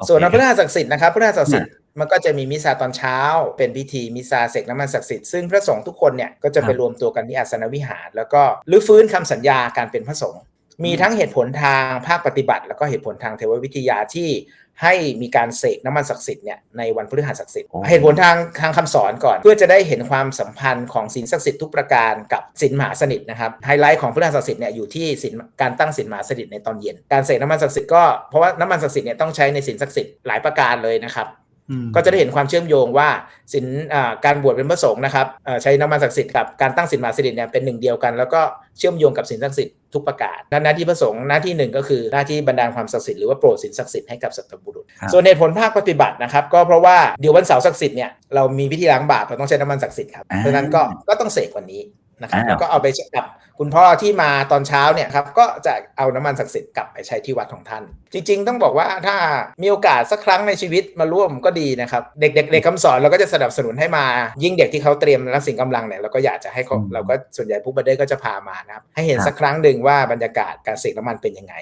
โอเคส่วนวันพฤหัสศักดิ์สิทธิ์นะครับพฤหัสศักดิ์สิทธิ์มันก็จะมีมิซาตอนเช้า เป็นพิธีมิซาเสกน้ำมันศักดิ์สิทธิ์ซึ่งพระสงฆ์ทุกคนเนี่ยก็จะไปครับรวมตัวกันที่อาสนวิหาร แล้วก็รื้อฟื้นคำสัญญาการเป็นพระสงฆ์ มีทั้งเหตุผลทางภาคปฏิบัติ แล้วก็เหตุผลทางเทววิทยาที่ให้มีการเสกน้ำมันศักดิ์สิทธิ์เนี่ยในวันพฤหัสศักดิ์สิทธิ์โอ้เหตุผลทางทางคำสอนก่อน เพื่อจะได้เห็นความสัมพันธ์ของศีลศักดิ์สิทธิ์ทุกประการกับศีลมหาสนิทนะครับไฮไลท์ของพฤหัสศักดิ์สิทธิ์เนี่ยอยู่ที่ศีลการตั้งศีลมหาสนิทในตอนเย็น การเสกน้ำมันศักดิ์สิทธิ์ก็เพราะว่าน้ำมันศักดิ์สิทธิ์เนี่ยต้องใช้ในศีลศักดิ์สิทธิ์หลายประการเลยนะครับอืม ก็จะได้เห็นความเชื่อมโยงว่าศีลอ่าการบวชเป็นพระสงฆ์นะครับเอ่อใช้น้ำมันศักดิ์สิทธิ์กับการตั้งศีลมหาสนิทเนี่ยเป็นหนึ่งเดียวกัน แล้วก็เชื่อมโยงกับศีลศักดิ์สิทธิ์ทุกประการหน้าที่พระสงฆ์หน้าที่หนึ่งก็คือหน้าที่บรรดาลความศักดิ์สิทธิ์หรือว่าโปรดศีลศักดิ์สิทธิ์ให้กับสัตบุรุษครับส่วนเหตุผลภาคปฏิบัตินะครับก็เพราะว่าเดี๋ยววันเสาร์ศักดิ์สิทธิ์เนี่ยเรามีพิธีล้างบาปเราต้องใช้น้ำมันศักดิ์สิทธิ์ครับอ่าเพราะฉะนั้นก็ก็ต้องเสกวันนี้ นะครับอ่าแล้วก็เอาไปกับคุณพ่อที่มาตอนเช้าเนี่ยครับก็จะเอาน้ำมันศักดิ์สิทธิ์กลับไปใช้ที่วัดของท่าน จริง ๆ ต้องบอกว่าถ้ามีโอกาสสักครั้งในชีวิตมาร่วมก็ดีนะครับ เด็กๆเด็กคำสอนเราก็จะสนับสนุนให้มา ยิ่งเด็กที่เขาเตรียมรับสิ่งกำลังเนี่ยเราก็อยากจะให้เขาอืมเราก็ส่วนใหญ่ผู้บันเดก็จะพามานะครับให้เห็นครับสักครั้งหนึ่งว่าบรรยากาศการเสกน้ำมันเป็นยังไง